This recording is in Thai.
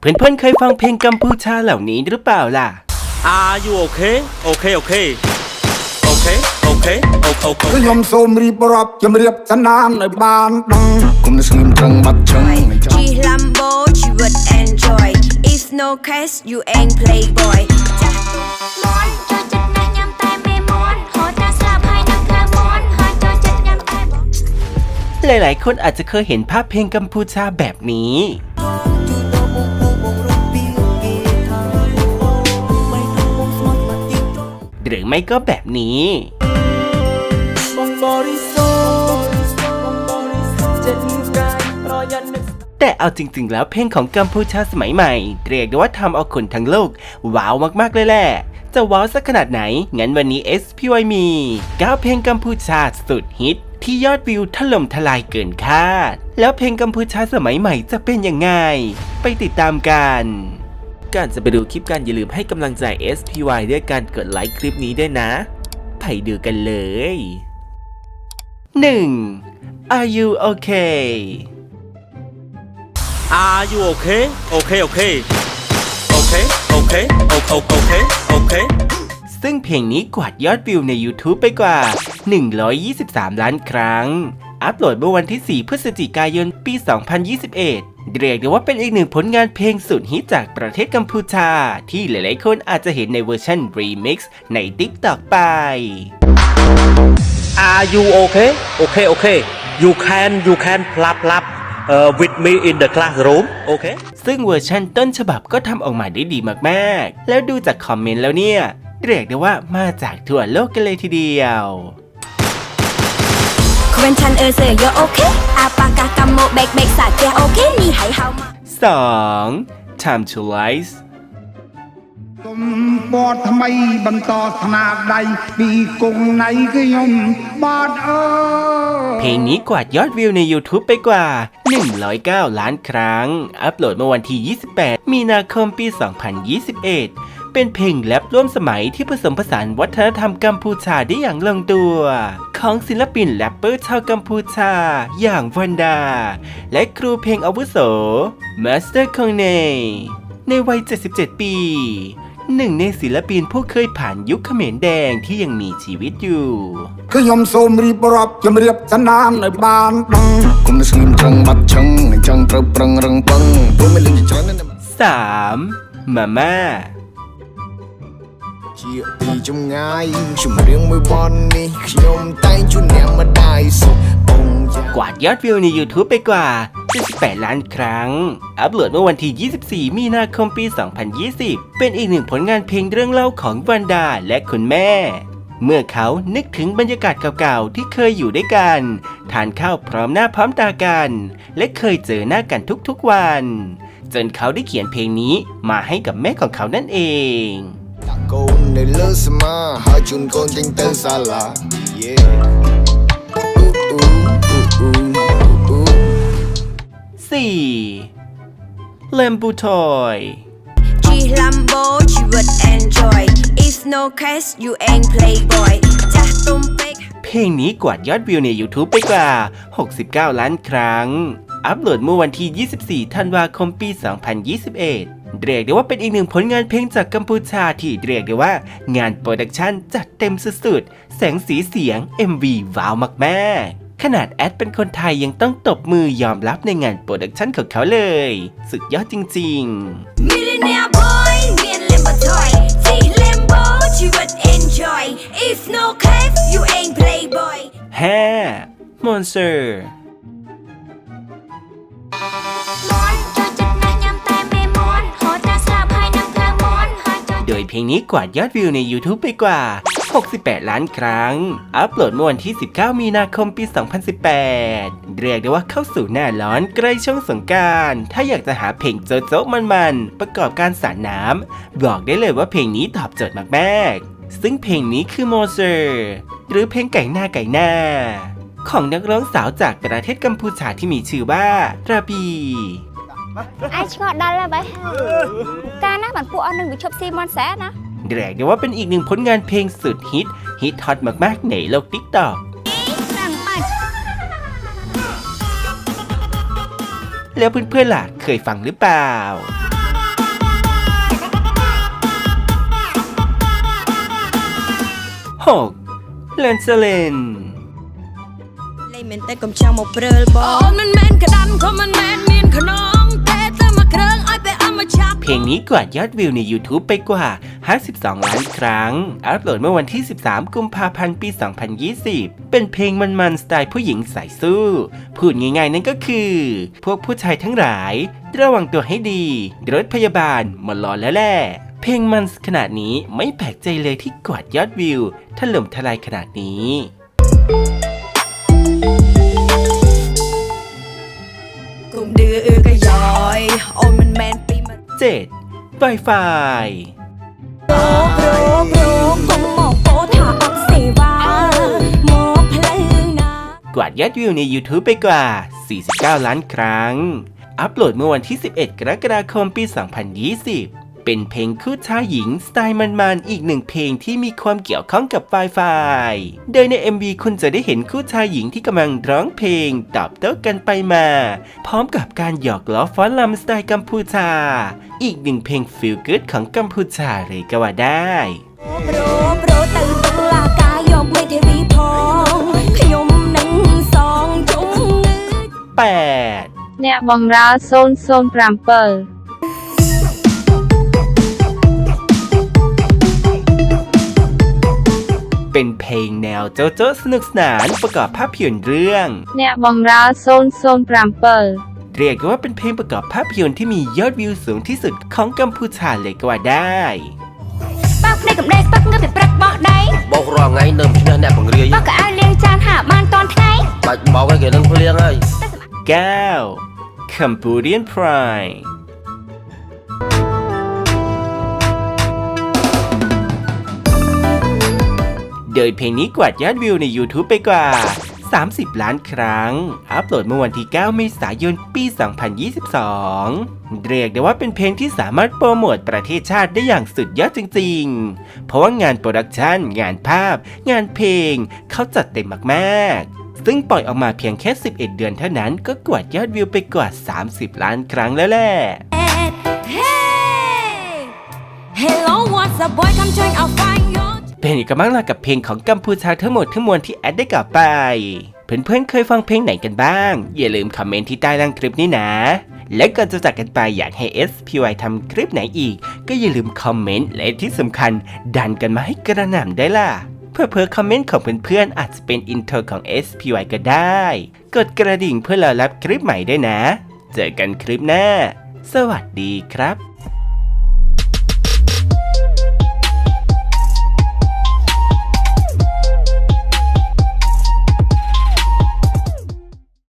เพื่อนๆเคยฟังเพลงกัมพูชาเหล่านี้หรือเปล่าล่ะ Are you okay? Okay, okay. Okay, okay, okay, okay. ខ្ញុំសូមរៀបរាប់ជំរាបសនាមឲ្យបានដឹងគុំស្ងៀមត្រង់បាត់ជើងមិនចាំ G Lambo you would enjoy If no cash you ain't playboy ចាស់ មន់ចូលចិត្តណាស់ញ៉ាំតែមេមន់ហូតតែស្លាប់ហើយនឹងធ្វើមន់ហើយចូលចិត្តញ៉ាំតែបង หลายๆ คนอาจจะเคยเห็นภาพเพลงกัมพูชาแบบนี้ ไม่ก็แบบนี้แต่เอาจริงๆ แล้วเพลงของกัมพูชาสมัยใหม่ เรียกได้ว่าทำเอาคนทั้งโลก ว้าวมากๆ เลยแหละ จะว้าวสักขนาดไหน งั้นวันนี้ SPY มี9เพลงกัมพูชาสุดฮิตที่ยอดวิวถล่มทลายเกินคาด แล้วเพลงกัมพูชาสมัยใหม่จะเป็นยังไง ไปติดตามกัน ก่อนจะไปดูคลิปกันอย่าลืมให้กำลังใจ SPY ด้วยการกดไลค์คลิปนี้ด้วยนะ ไปดูกันเลย 1. Are you okay Are you okay? Okay, okay. Okay, okay, okay, okay, okay. ซึ่งเพลงนี้กวาดยอดวิวใน YouTube ไปกว่า 123 ล้านครั้ง อัปโหลดเมื่อวันที่ 4 พฤศจิกายน ปี 2021 เรียกได้ว่าเป็นอีกหนึ่งผลงานเพลงสุดฮิตจากประเทศกัมพูชา ที่หลายๆคนอาจจะเห็นในเวอร์ชัน Remix ใน TikTok ไป Are you okay? Okay, okay. You can, you can plap plap uh, with me in the classroom. Okay? ซึ่งเวอร์ชันต้นฉบับก็ทำออกมาได้ดีมากๆ แล้วดูจากคอมเมนต์แล้วเนี่ย เรียกได้ว่ามาจากทั่วโลกกันเลยทีเดียว Quentin ơi say you okay Apakah kamu baik-baik saja okay ni hai hao ma 2. Time to Lies ទុំពតថ្មីបន្តស្នាដៃពីគង់ណៃខ្ញុំបាទអើយ เพลงนี้กวาดยอดวิวใน YouTube ไปกว่า 109 ล้านครั้ง อัปโหลดเมื่อวันที่ 28 มีนาคมปี 2021 เป็นเพลงแรปร่วมสมัยที่ผสมผสานวัฒนธรรมกัมพูชาได้อย่างลงตัว ของศิลปินแรปเปอร์ชาวกัมพูชา อย่างวันดา และครูเพลงอาวุโสมาสเตอร์คองเนในวัย 77 ปีหนึ่งในศิลปินผู้เคยผ่านยุคเขมรแดงที่ยังมีชีวิตอยู่ขยมโสมรีบรอบจำเรียบสนามในบ้านบังคุมสมจังบัดชังจังเปรปรังรังปังไม่ลืมจันนั่นสามมาม่า ជាពីចម្ងាយជំរៀងមួយបននេះខ្ញុំតែងជួនអ្នកម្ដាយសុខបងយ៉ា กวาดยอดวิวใน YouTube ไปกว่า 78 ล้านครั้ง อัปโหลดเมื่อวันที่ 24 มีนาคมปี 2020 เป็นอีกหนึ่งผลงานเพลงเรื่องเล่าของวันดาและคุณแม่ เมื่อเขานึกถึงบรรยากาศเก่าๆ ที่เคยอยู่ด้วยกัน ทานข้าวพร้อมหน้าพร้อมตากัน และเคยเจอหน้ากันทุกๆวัน จนเขาได้เขียนเพลงนี้มาให้กับแม่ของเขานั่นเอง Takon de le sama hajun konting ten salah Yeah 4. เลมบูทอย G Lambo you would enjoy if no cash you ain't playboy จะตุ้มเป๊กเพลงนี้กวาดยอดวิวใน YouTube ไปกว่า 69 ล้านครั้ง อัปโหลดเมื่อวันที่ 24 ธันวาคม ปี 2021 เรียกได้ว่าเป็นอีกหนึ่งผลงานเพลงจากกัมพูชาที่เรียกได้ว่า งานโปรดักชันจัดเต็มสุดๆ แสงสีเสียง MV ว้าวมากๆขนาดแอดเป็นคนไทยยังต้องตบมือยอมรับในงานโปรดักชันของเขาเลย สุดยอดจริงๆ Millionaire boy មាន Lambo toy G Lambo you would enjoy If no cash you ain't playboy 5. Monster โดยเพลงนี้กวาดยอดวิวใน YouTube ไปกว่า 68 ล้านครั้ง อัปโหลดเมื่อวันที่ 19 มีนาคมปี 2018 เรียกได้ว่าเข้าสู่หน้าร้อนใกล้ช่วงสงการถ้าอยากจะหาเพลงโจ๊ะๆมันๆ ประกอบการสาดน้ำ บอกได้เลยว่าเพลงนี้ตอบโจทย์มากๆ ซึ่งเพลงนี้คือโมเซอร์หรือเพลงไก่หน้าไก่หน้าของนักร้องสาวจากประเทศกัมพูชาที่มีชื่อว่าราบี ai cho đa là bài hao ca nát bản phụ ăn đừng bị chụp xi mon xé nè เรียกได้ว่าเป็นอีกหนึ่งผลงานเพลงสุดฮิต ฮิตฮอตมากๆ ในโลกติ๊กต็อกแล้วเพื่อนๆล่ะเคยฟังหรือเปล่าหกเลนเซเลนเลยเมนแต่กำเช้างมาเปรลบอมันแมนกระดันคอมันแมนมีนขนอ เพลงนี้กวาดยอดวิวใน YouTube ไปกว่า 52 ล้านครั้ง อัปโหลดเมื่อวันที่ 13 กุมภาพันธ์ ปี 2020 เป็นเพลงมันๆ สไตล์ผู้หญิงสายสู้ พูดง่ายๆ นั่นก็คือ พวกผู้ชายทั้งหลาย ระวังตัวให้ดี รถพยาบาลมารอแล้วแหละเพลงมันขนาดนี้ไม่แปลกใจเลยที่กวาดยอดวิวถล่มทลายขนาดนี้ Wi-Fi กวาดยอดวิวใน YouTube ไปกว่า 49 ล้านครั้ง อัปโหลดเมื่อวันที่ 11 กรกฎาคม ปี 2020 เป็นเพลงคู่ชายหญิงสไตล์มันๆ อีกหนึ่งเพลงที่มีความเกี่ยวข้องกับ Wi-Fi โดยใน MV คุณจะได้เห็นคู่ชายหญิงที่กำลังร้องเพลงตอบโต้กันไปมา พร้อมกับการหยอกล้อฟ้อนลำสไตล์กัมพูชา อีกหนึ่งเพลงฟิลกู๊ดของกัมพูชาเลยก็ว่าได้แปดเนี่ยบองราโซนโซนปรัมเปอร์ เป็นเพลงแนวโจ๊ะเจ้าสนุกสนานประกอบภาพยนตร์เรื่องแนวบองราโซนโซนปรัมเปอร์เรียกว่าเป็นเพลงประกอบภาพยนตร์ที่มียอดวิวสูงที่สุดของกัมพูชาเลยก็ว่าได้ปักได้กับได้ปักเงืนบปรักบอกไดบอกรอไงเนิมชนะแนบของเรียปักก็เอาเลียงจานหาบ้านตอนไทยบักบอกไงเกี่ยวกับเรื่องก้9 Cambodian Pride โดยเพลงนี้กวาดยอดวิวใน YouTube ไปกว่า 30 ล้านครั้ง อัปโหลดเมื่อวันที่ 9 เมษายน ปี 2022 เรียกได้ว่าเป็นเพลงที่สามารถโปรโมทประเทศชาติได้อย่างสุดยอดจริงๆ เพราะว่างานโปรดักชัน งานภาพ งานเพลง เขาจัดเต็มมากๆซึ่งปล่อยออกมาเพียงแค่ 11 เดือนเท่านั้นก็กวาดยอดวิวไปกว่า 30 ล้านครั้งแล้วแหละ Hey Hello what's up boy come join our find your เป็นอีกบ้างล่ะกับเพลงของกัมพูชาทั้งหมดทั้งมวลที่แอดได้กล่าวไปเพื่อนๆเคยฟังเพลงไหนกันบ้าง อย่าลืมคอมเมนต์ที่ใต้ล่างคลิปนี้นะ และก่อนจะจากกันไปอยากให้ SPY ทำคลิปไหนอีก ก็อย่าลืมคอมเมนต์และที่สำคัญ ดันกันมาให้กระหน่ำได้ล่ะ เพื่อเพื่อคอมเมนต์ของเพื่อนๆอาจจะเป็นอินโทรของ SPY ก็ได้ กดกระดิ่งเพื่อรอรับคลิปใหม่ได้นะ เจอกันคลิปหน้า สวัสดีครับ